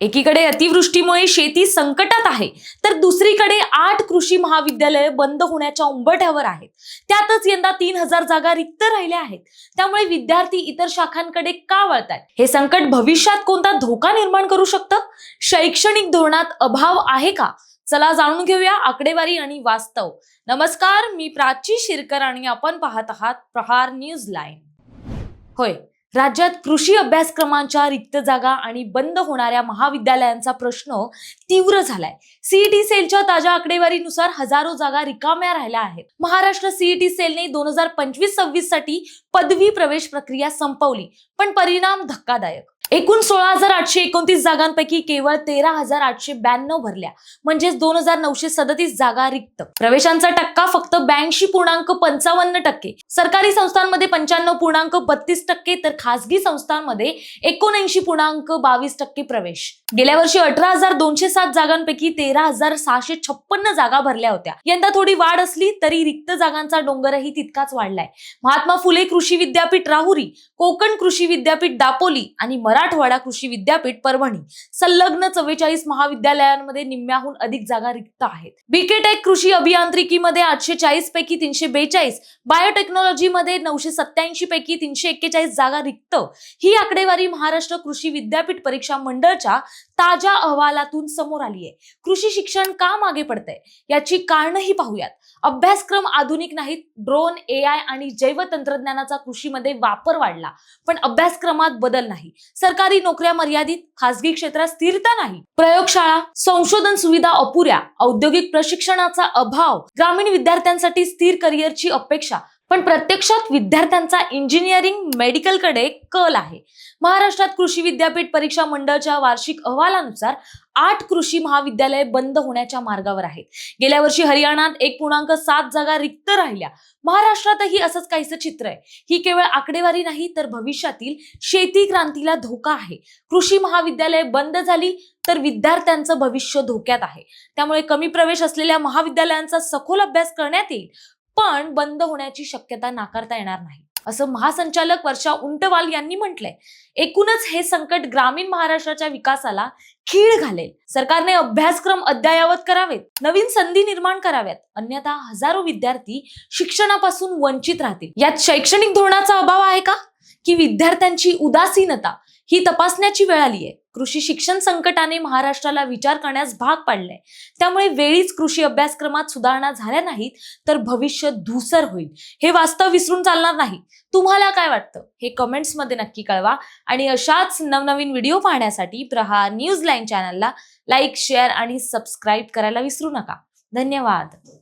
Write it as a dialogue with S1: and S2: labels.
S1: एकीकडे अतिवृष्टीमुळे शेती संकटात आहे तर दुसरीकडे आठ कृषी महाविद्यालये बंद होण्याच्या उंबरठ्यावर आहेत. त्यातच यंदा तीन हजार जागा रिक्त राहिल्या आहेत. त्यामुळे विद्यार्थी इतर शाखांकडे का वळतायत? हे संकट भविष्यात कोणता धोका निर्माण करू शकतं? शैक्षणिक धोरणात अभाव आहे का? चला जाणून घेऊया आकडेवारी आणि वास्तव. नमस्कार मी प्राची शिरकर आणि आपण पाहत आहात प्रहार न्यूज लाईन. होय राज्यात कृषी अभ्यासक्रमांच्या रिक्त जागा आणि बंद होणाऱ्या महाविद्यालयांचा प्रश्न तीव्र झालाय. सीईटी सेलच्या ताज्या आकडेवारीनुसार हजारो जागा रिकाम्या राहिल्या आहेत. महाराष्ट्र सीईटी सेलने दोन हजार पंचवीस सव्वीससाठी पदवी प्रवेश प्रक्रिया संपवली पण परिणाम धक्कादायक. एकूण सोळा हजार आठशे एकोणतीस जागांपैकी केवळ तेरा हजार आठशे ब्याण्णव भरल्या. म्हणजेच दोन हजार नऊशे सदतीस जागा रिक्त. प्रवेशांचा टक्का फक्त ब्याऐंशी पूर्णांक पंचावन्न टक्के. सरकारी संस्थांमध्ये पंच्याण्णव पूर्णांक बत्तीस टक्के तर खासगी संस्थांमध्ये एकोणऐंशी पूर्णांक बावीस टक्के प्रवेश. गेल्या वर्षी अठरा हजार दोनशे सात जागांपैकी तेरा हजार सहाशे छप्पन्न जागा भरल्या होत्या. यंदा थोडी वाढ असली तरी रिक्त जागांचा डोंगरही तितकाच वाढलाय. महात्मा फुले कृषी विद्यापीठ राहुरी कोकण कृषी विद्यापीठ दापोली आणि मराठवाडा कृषी विद्यापीठ परभणी. संलग्न चव्वेचाळीस महाविद्यालयांमध्ये निम्म्याहून अधिक जागा रिक्त आहेत. बीकेटेक कृषी अभियांत्रिकीमध्ये आठशे चाळीस पैकी तीनशे बेचाळीस बायोटेक्नॉलॉजीमध्ये नऊशे सत्याऐंशी पैकी तीनशे एक्केचाळीस जागा रिक्त. ही आकडेवारी महाराष्ट्र कृषी विद्यापीठ परीक्षा मंडळच्या ताज्या अहवालातून समोर आली आहे. कृषी शिक्षण का मागे पडतंय? याची कारणही पाहूयात. अभ्यासक्रम आधुनिक नाहीत ड्रोन ए आय आणि जैव तंत्रज्ञानाचा कृषीमध्ये वापर वाढला. पण अभ्यासक्रमात बदल नाही. सरकारी नोकऱ्या मर्यादित खासगी क्षेत्रात स्थिरता नाही. प्रयोगशाळा संशोधन सुविधा अपुऱ्या औद्योगिक प्रशिक्षणाचा अभाव ग्रामीण विद्यार्थ्यांसाठी स्थिर करिअरची अपेक्षा पण प्रत्यक्षात विद्यार्थ्यांचा इंजिनिअरिंग मेडिकलकडे कल आहे. महाराष्ट्रात कृषी विद्यापीठ परीक्षा मंडळच्या वार्षिक अहवालानुसार आठ कृषी महाविद्यालये बंद होण्याच्या मार्गावर आहेत. गेल्या वर्षी हरियाणात एक पूर्णांक सात जागा रिक्त राहिल्या. महाराष्ट्रातही असंच काहीसं चित्र आहे. ही केवळ आकडेवारी नाही तर भविष्यातील शेती क्रांतीला धोका आहे. कृषी महाविद्यालये बंद झाली तर विद्यार्थ्यांचं भविष्य धोक्यात आहे. त्यामुळे कमी प्रवेश असलेल्या महाविद्यालयांचा सखोल अभ्यास करण्यात येईल. पण बंद होण्याची शक्यता नाकारता येणार नाही. असं महासंचालक वर्षा उंटवाल यांनी म्हटलंय. एकूणच हे संकट ग्रामीण महाराष्ट्राच्या विकासाला खीळ घालेल. सरकारने अभ्यासक्रम अद्ययावत करावेत नवीन संधी निर्माण कराव्यात. अन्यथा हजारो विद्यार्थी शिक्षणापासून वंचित राहतील. यात शैक्षणिक धोरणाचा अभाव आहे का? की विद्यार्थ्यांची उदासीनता ही तपासण्याची वेळ आली आहे. कृषी शिक्षण संकटाने महाराष्ट्राला विचार करण्यास भाग पाडलाय. त्यामुळे वेळीच कृषी अभ्यासक्रमात सुधारणा झाल्या नाहीत तर भविष्य धूसर होईल. हे वास्तव विसरून चालणार नाही. तुम्हाला काय वाटतं? हे कमेंट्समध्ये नक्की कळवा. आणि अशाच नवनवीन व्हिडिओ पाहण्यासाठी प्रहार न्यूज लाईन चॅनलला लाईक शेअर आणि सबस्क्राईब करायला विसरू नका. धन्यवाद.